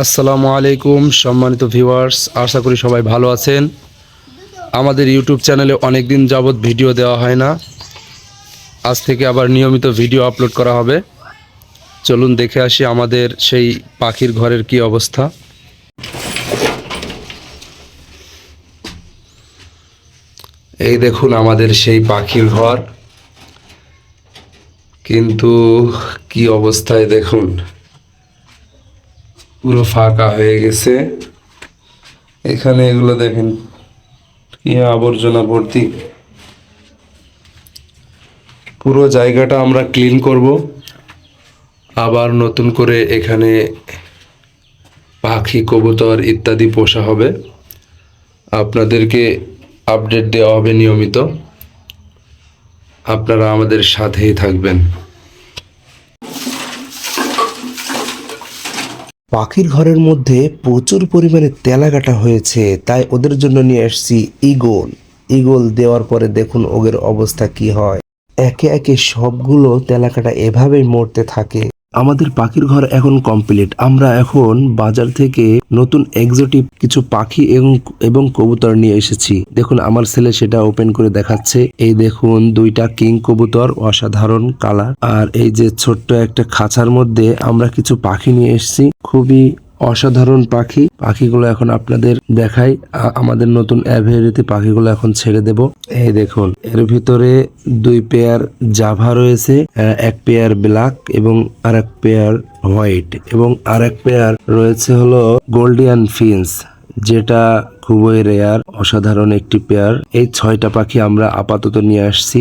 আসসালামু আলাইকুম, সম্মানিত ভিউয়ার্স, আশা করি সবাই ভালো আছেন। আমাদের ইউটিউব চ্যানেলে অনেক দিন যাবৎ ভিডিও দেওয়া হয় না। আজ থেকে আবার নিয়মিত ভিডিও আপলোড করা হবে। চলুন দেখে আসি আমাদের সেই পাখির ঘরের কি অবস্থা। এই দেখুন আমাদের সেই পাখির ঘর। কিন্তু কি অবস্থায় দেখুন। পুরো ফাঁকা হয়ে গেছে। এখানে এগুলো দেখেন, কি আবর্জনা ভর্তি। পুরো জায়গাটা আমরা ক্লিন করব। আবার নতুন করে এখানে পাখি, কবুতর ইত্যাদি পোষা হবে। আপনাদেরকে আপডেট দেওয়া হবে নিয়মিত। আপনারা আমাদের সাথেই থাকবেন। পাখির ঘরের মধ্যে প্রচুর পরিমাণে তেলাকাটা হয়েছে, তাই ওদের জন্য নিয়ে আসছি ইগল ইগল দেওয়ার পরে দেখুন ওদের অবস্থা কি হয়। একে একে সবগুলো তেলাকাটা এভাবেই মরতে থাকে। আমাদের পাখির ঘর এখন কমপ্লিট আমরা এখন বাজার থেকে নতুন এক্সোটিভ কিছু পাখি এবং এবং কবুতর নিয়ে এসেছি। দেখুন, আমার ছেলে সেটা ওপেন করে দেখাচ্ছে। এই দেখুন, দুইটা কিং কবুতর, অসাধারণ কালার আর এই যে ছোট্ট একটা খাঁচার মধ্যে আমরা কিছু পাখি নিয়ে এসেছি। খুবই অসাধারণ পাখি। পাখিগুলো এখন আপনাদের দেখাই। আমাদের নতুন অ্যাভেরিতে পাখিগুলো এখন ছেড়ে দেব। এই দেখুন, এর ভিতরে দুই পেয়ার জাভা রয়েছে এক পেয়ার ব্ল্যাক এবং আর এক পেয়ার হোয়াইট এবং আর এক পেয়ার রয়েছে হলো গোল্ডিয়ান ফিন্স, যেটা খুবই রেয়ার, অসাধারণ একটি পেয়ার। এই ছয়টা পাখি আমরা আপাতত নিয়ে আসছি।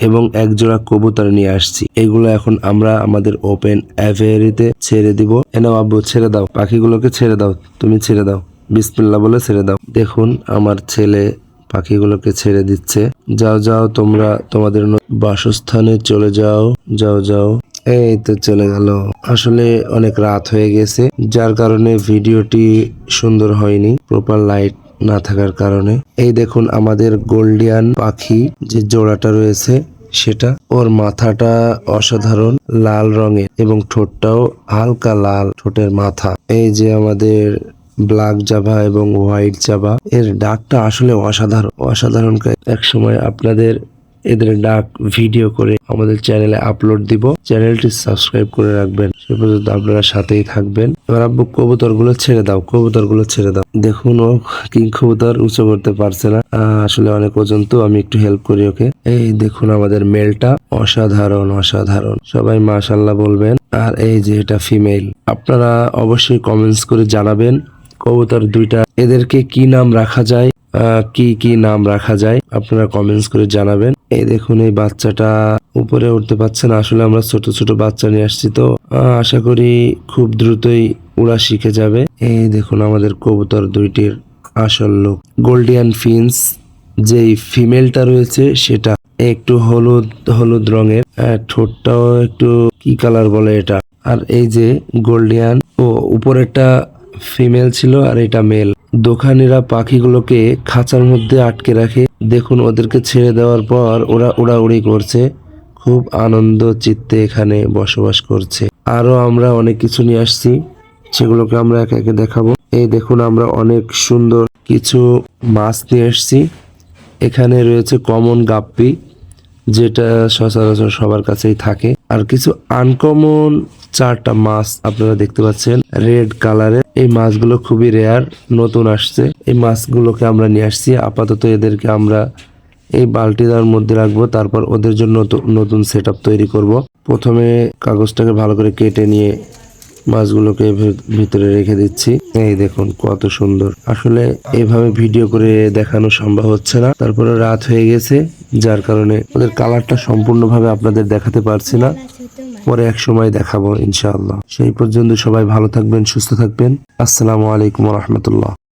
এবং এক জোড়া কবুতর নিয়ে আসছি। এগুলো এখন আমরা আমাদের ওপেন অ্যাভেরিতে ছেড়ে দিব। এনাও আব্বু, ছেড়ে দাও। পাখিগুলোকে ছেড়ে দাও। তুমি ছেড়ে দাও। বিসমিল্লা বলে ছেড়ে দাও। দেখুন, আমার ছেলে পাখিগুলোকে ছেড়ে দিচ্ছে। যাও যাও, তোমরা তোমাদের বাসস্থানে চলে যাও। যাও যাও। এই তো চলে গেল। আসলে অনেক রাত হয়ে গেছে। যার কারণে ভিডিওটি সুন্দর হয়নি। প্রপার লাইট না থাকার কারণে। এই দেখুন, আমাদের গোল্ডিয়ান পাখি যে জোড়াটা রয়েছে সেটা ওর মাথাটা অসাধারণ লাল রঙের এবং ঠোঁটটাও হালকা লাল ঠোঁটের মাথা। এই যে আমাদের ব্ল্যাক জাভা এবং হোয়াইট জাভা, এর ডাকটা আসলে অসাধারণ। অসাধারণ এক সময় আপনাদের এদের ডাক ভিডিও করে আমাদের চ্যানেলে আপলোড দিব। চ্যানেলটি সাবস্ক্রাইব করে রাখবেন। সে পর্যন্ত আপনারা সাথেই থাকবেন। এবার আব্বু কবুতরগুলো ছেড়ে দাও কবুতরগুলো ছেড়ে দাও। দেখুন, ও কিং কবুতর উঁচু করতে পারছে না। আসলে অনেক ওজন তো, আমি একটু হেল্প করি ওকে। এই দেখুন আমাদের মেলটা। অসাধারণ অসাধারণ। সবাই মাশাল্লাহ বলবেন। আর এই যে এটা ফিমেল আপনারা অবশ্যই কমেন্টস করে জানাবেন কবুতর দুইটা। এদেরকে কি নাম রাখা যায়? কি কি নাম রাখা যায়? আপনারা কমেন্টস করে জানাবেন। এই দেখুন, এই বাচ্চাটা উপরে উঠতে পারছে না। আসলে আমরা ছোট ছোট বাচ্চা নিয়ে আসছি তো। আশা করি খুব দ্রুতই উড়া শিখে যাবে। এই দেখুন, আমাদের কবুতর দুইটির আসল লোক। গোল্ডিয়ান ফিন্স যেই ফিমেলটা রয়েছে, সেটা একটু হলুদ হলুদ রঙের। ঠোঁটটাও একটু কি কালার বলে এটা? আর এই যে গোল্ডিয়ান ও উপরেরটা ফিমেল ছিল আর এটা মেল দোকানিরা পাখিগুলোকে খাঁচার মধ্যে আটকে রাখে দেখুন ওদেরকে ছেড়ে দেওয়ার পর ওরা উড়াউড়ি করছে, খুব আনন্দ চিত্তে এখানে বসবাস করছে। আরও আমরা অনেক কিছু নিয়ে আসছি, সেগুলোকে আমরা একে একে দেখাবো। এই দেখুন আমরা অনেক সুন্দর কিছু মাছ নিয়ে আসছি। এখানে রয়েছে কমন গাপ্পি, যেটা সচরাচর সবার কাছেই থাকে। আর কিছু আনকমন চারটা মাছ আপনারা দেখতে পাচ্ছেন, রেড কালারের। এই মাছগুলো খুবই রেয়ার নতুন আসছে। এই মাছগুলোকে আমরা নিয়ে আসছি। আপাতত এদেরকে আমরা এই বালতিটার মধ্যে রাখব, তারপর ওদের জন্য নতু- নতুন সেট তৈরি করব। প্রথমে কাগজটাকে ভালো করে কেটে নিয়ে মাছগুলোকে ভিতরে রেখে দিচ্ছি। এই দেখুন কত সুন্দর। আসলে এভাবে ভিডিও করে দেখানো সম্ভব হচ্ছে না। তারপরে রাত হয়ে গেছে, যার কারণে ওদের কালারটা সম্পূর্ণভাবে আপনাদের দেখাতে পারছি না। পরে এক সময় দেখাবো, ইনশাআল্লাহ। সেই পর্যন্ত সবাই ভালো থাকবেন, সুস্থ থাকবেন। আসসালামু আলাইকুম রহমতুল্লাহ।